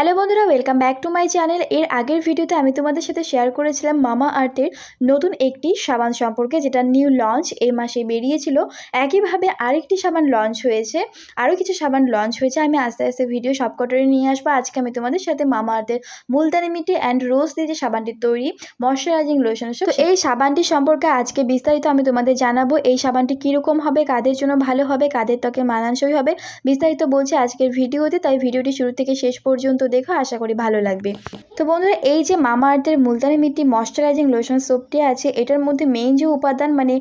Hello বন্ধুরা welcome back to my channel এর আগের ভিডিওতে আমি তোমাদের সাথে শেয়ার করেছিলাম মামা আর্থের নতুন একটি সাবান সম্পর্কে, যেটা নিউ লঞ্চ এই মাসে বেরিয়েছিল। একইভাবে আরেকটি সাবান লঞ্চ হয়েছে। আরও কিছু সাবান লঞ্চ হয়েছে। আমি আস্তে আস্তে ভিডিও সবকটারে নিয়ে আসব। আজকে আমি তোমাদের সাথে মামা আর্থের মুলতানি মিটি অ্যান্ড রোজ দিয়ে যে সাবানটি তৈরি ময়শ্চারাইজিং লোশন তো এই সাবানটি সম্পর্কে আজকে বিস্তারিত আমি তোমাদের জানাব। এই সাবানটি কীরকম হবে, কাদের জন্য ভালো হবে, কাদের ত্বকে মানানসই হবে, বিস্তারিত বলছে আজকের ভিডিওতে তাই ভিডিওটি শুরু থেকে শেষ পর্যন্ত দেখো, আশা করি ভালো লাগবে। তো বন্ধুরা, এই যে মামা আর্থের মুলতানি মিট্টি ময়শ্চারাইজিং লোশন সোপটি আছে, এটার মধ্যে মেইন যে উপাদান মানে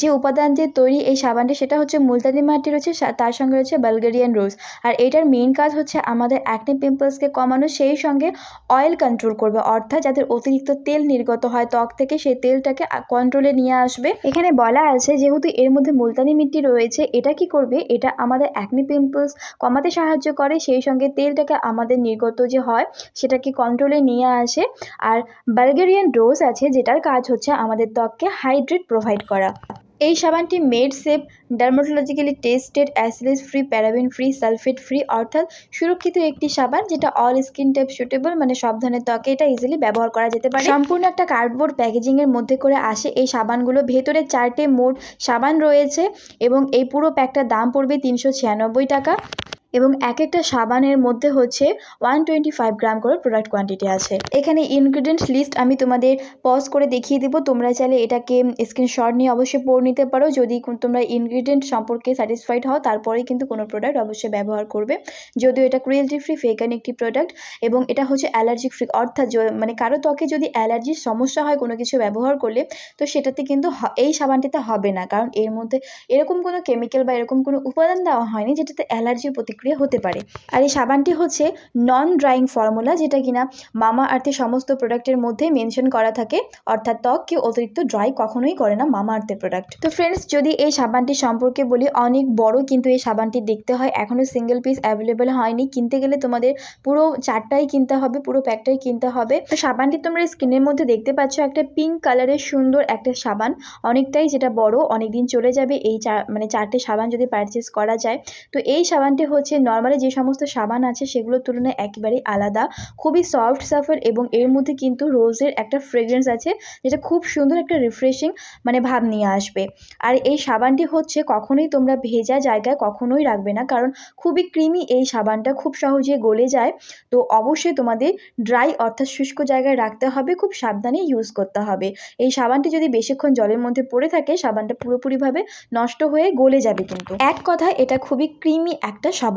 যে উপাদান দিয়ে তৈরি এই সাবানটি, সেটা হচ্ছে মুলতানি মাটি রয়েছে তার সঙ্গে রয়েছে বালগেরিয়ান রোজ আর এটার মেইন কাজ হচ্ছে আমাদের অ্যাকনে পিম্পলসকে কমানো, সেই সঙ্গে অয়েল কন্ট্রোল করবে, অর্থাৎ যাদের অতিরিক্ত তেল নির্গত হয়, ত্বক থেকে সেই তেলটাকে কন্ট্রোলে নিয়ে আসবে। এখানে বলা আছে, যেহেতু এর মধ্যে মুলতানি মিট্টি রয়েছে, এটা কি করবে? এটা আমাদের অ্যাকনি পিম্পলস কমাতে সাহায্য করে, সেই সঙ্গে তেলটাকে আমাদের নির্গত যে হয়, সেটাকে কন্ট্রোলে নিয়ে আসে। আর বালগেরিয়ান ডোজ আছে, যেটার কাজ হচ্ছে আমাদের ত্বককে হাইড্রেট প্রোভাইড করা। এই সাবানটি made safe dermatologically tested অ্যাসিলিস free paraben free sulphate free অর্থাৎ সুরক্ষিত একটি সাবান, যেটা অল স্কিন টাইপ সুটেবল মানে সব ধরনের ত্বকে এটা ইজিলি ব্যবহার করা যেতে পারে। সম্পূর্ণ একটা কার্ডবোর্ড প্যাকেজিংয়ের মধ্যে করে আসে এই সাবানগুলো। ভেতরে চারটে মোট সাবান রয়েছে এবং এই পুরো প্যাকটার দাম পড়বে তিনশো ছিয়ানব্বই টাকা। এবং এক একটা সাবানের মধ্যে হচ্ছে ওয়ান টোয়েন্টি ফাইভ গ্রাম করে প্রোডাক্ট কোয়ান্টিটি আছে। এখানে ইনগ্রিডিয়েন্টস লিস্ট আমি তোমাদের পজ করে দেখিয়ে দেবো। তোমরা চাইলে এটাকে স্ক্রিনশট নিয়ে অবশ্যই পড়ে নিতে পারো। যদি তোমরা ইনগ্রিডিয়েন্ট সম্পর্কে স্যাটিসফাইড হও, তারপরেই কিন্তু কোনো প্রোডাক্ট অবশ্যই ব্যবহার করবে। যদিও এটা ক্রুয়েলটি ফ্রি ফেকান একটি প্রোডাক্ট এবং এটা হচ্ছে অ্যালার্জিক ফ্রি অর্থাৎ মানে কারও ত্বকে যদি অ্যালার্জির সমস্যা হয় কোনো কিছু ব্যবহার করলে, তো সেটাতে কিন্তু এই সাবানটিতে হবে না। কারণ এর মধ্যে এরকম কোনো কেমিক্যাল বা এরকম কোনো উপাদান দেওয়া হয়নি যেটাতে অ্যালার্জির প্রতিক্রিয়া হতে পারে। আর এই সাবানটি হচ্ছে নন ড্রাইং ফর্মুলা যেটা কিনা মামা আর্থের সমস্ত প্রোডাক্টের মধ্যে মেনশন করা থাকে। অর্থাৎ ত্বককে অতিরিক্ত ড্রাই কখনোই করে না মামা আর্থের প্রোডাক্ট তো ফ্রেন্ডস যদি এই সাবানটি সম্পর্কে বলি, অনেক বড় কিন্তু এই সাবানটি দেখতে হয়। এখনও সিঙ্গেল পিস অ্যাভেলেবেল হয়নি। কিনতে গেলে তোমাদের পুরো চারটাই কিনতে হবে, পুরো প্যাকটাই কিনতে হবে। তো সাবানটি তোমরা স্কিনের মধ্যে দেখতে পাচ্ছ একটা পিঙ্ক কালারের সুন্দর একটা সাবান। অনেকটাই যেটা বড় অনেক দিন চলে যাবে। এই মানে চারটে সাবান যদি পারচেস করা যায়। তো এই সাবানটি হচ্ছে নর্মালি যে সমস্ত সাবান আছে সেগুলোর তুলনায় একেবারেই আলাদা, খুবই সফট সাফার এবং এর মধ্যে কিন্তু রোজের একটা ফ্রেগ্রেন্স আছে যেটা খুব সুন্দর একটা রিফ্রেশিং মানে ভাব নিয়ে আসবে। আর এই সাবানটি হচ্ছে কখনোই তোমরা ভেজা জায়গায় কখনোই রাখবে না কারণ খুবই ক্রিমি এই সাবানটা, খুব সহজে গলে যায়। তো অবশ্যই তোমাদের ড্রাই অর্থাৎ শুষ্ক জায়গায় রাখতে হবে, খুব সাবধানে ইউজ করতে হবে। এই সাবানটি যদি বেশিক্ষণ জলের মধ্যে পড়ে থাকে, সাবানটা পুরোপুরিভাবে নষ্ট হয়ে গলে যাবে কিন্তু। এক কথা এটা খুবই ক্রিমি একটা সাবান।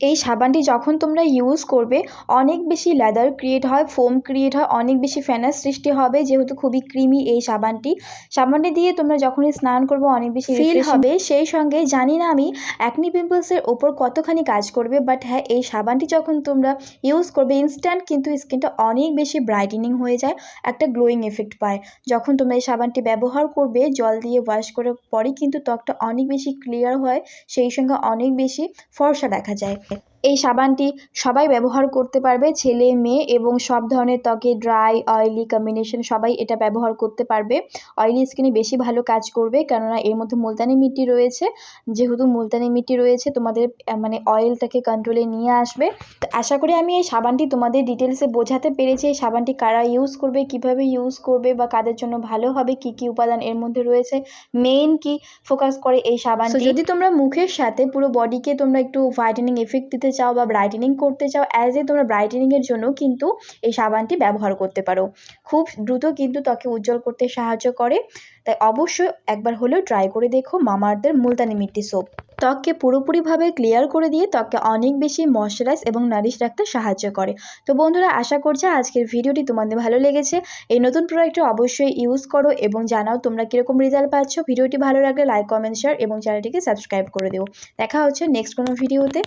এই সাবানটি যখন তোমরা ইউজ করবে অনেক বেশি লেদার ক্রিয়েট হয় ফোম ক্রিয়েট হয় অনেক বেশি ফ্যানার সৃষ্টি হবে যেহেতু খুবই ক্রিমি এই সাবানটি। সাবানটি দিয়ে তোমরা যখনই স্নান করবে অনেক বেশি ফিল হবে। সেই সঙ্গে জানি না আমি অ্যাকনি পিম্পলসের ওপর কতখানি কাজ করবে বাট হ্যাঁ এই সাবানটি যখন তোমরা ইউজ করবে ইনস্ট্যান্ট কিন্তু স্কিনটা অনেক বেশি ব্রাইটেনিং হয়ে যায় একটা গ্লোয়িং এফেক্ট পায়। যখন তোমরা এই সাবানটি ব্যবহার করবে জল দিয়ে ওয়াশ করার পরে কিন্তু ত্বকটা অনেক বেশি ক্লিয়ার হয় সেই সঙ্গে অনেক বেশি ফর্সা দেখা যায়। এই সাবানটি সবাই ব্যবহার করতে পারবে ছেলে মেয়ে এবং সব ধরনের ত্বকে ড্রাই অয়েলি কম্বিনেশন সবাই এটা ব্যবহার করতে পারবে। অয়েলি স্কিনে বেশি ভালো কাজ করবে কেননা এর মধ্যে মুলতানি মিট্টি রয়েছে। যেহেতু মুলতানি মিট্টি রয়েছে তোমাদের মানে অয়েলটাকে কন্ট্রোলে নিয়ে আসবে। তো আশা করি আমি এই সাবানটি তোমাদের ডিটেলসে বোঝাতে পেরেছি এই সাবানটি কারা ইউজ করবে কীভাবে ইউজ করবে বা কাদের জন্য ভালো হবে কি কি উপাদান এর মধ্যে রয়েছে। মেইন কি ফোকাস করে এই সাবানটি? যদি তোমরা মুখের সাথে পুরো বডিকে তোমরা একটু হোয়াইটেনিং এফেক্ট দিতে চাও বা ব্রাইটেনিং করতে চাও অ্যাজ এ তোমরা ব্রাইটেনিংয়ের জন্য কিন্তু এই সাবানটি ব্যবহার করতে পারো। খুব দ্রুত কিন্তু ত্বকে উজ্জ্বল করতে সাহায্য করে। তাই অবশ্যই একবার হলেও ট্রাই করে দেখো মামারদের মুলতানি মিট্টি সোপ ত্বককে পুরোপুরিভাবে ক্লিয়ার করে দিয়ে ত্বককে অনেক বেশি ময়শ্চারাইজ এবং নারিশ রাখতে সাহায্য করে। তো বন্ধুরা, আশা করছি আজকের ভিডিওটি তোমাদের ভালো লেগেছে। এই নতুন প্রোডাক্টটি অবশ্যই ইউজ করো এবং জানাও তোমরা কীরকম রেজাল্ট পাচ্ছ। ভিডিওটি ভালো লাগলে লাইক কমেন্ট শেয়ার এবং চ্যানেলটিকে সাবস্ক্রাইব করে দিও। দেখা হচ্ছে নেক্সট কোনো ভিডিওতে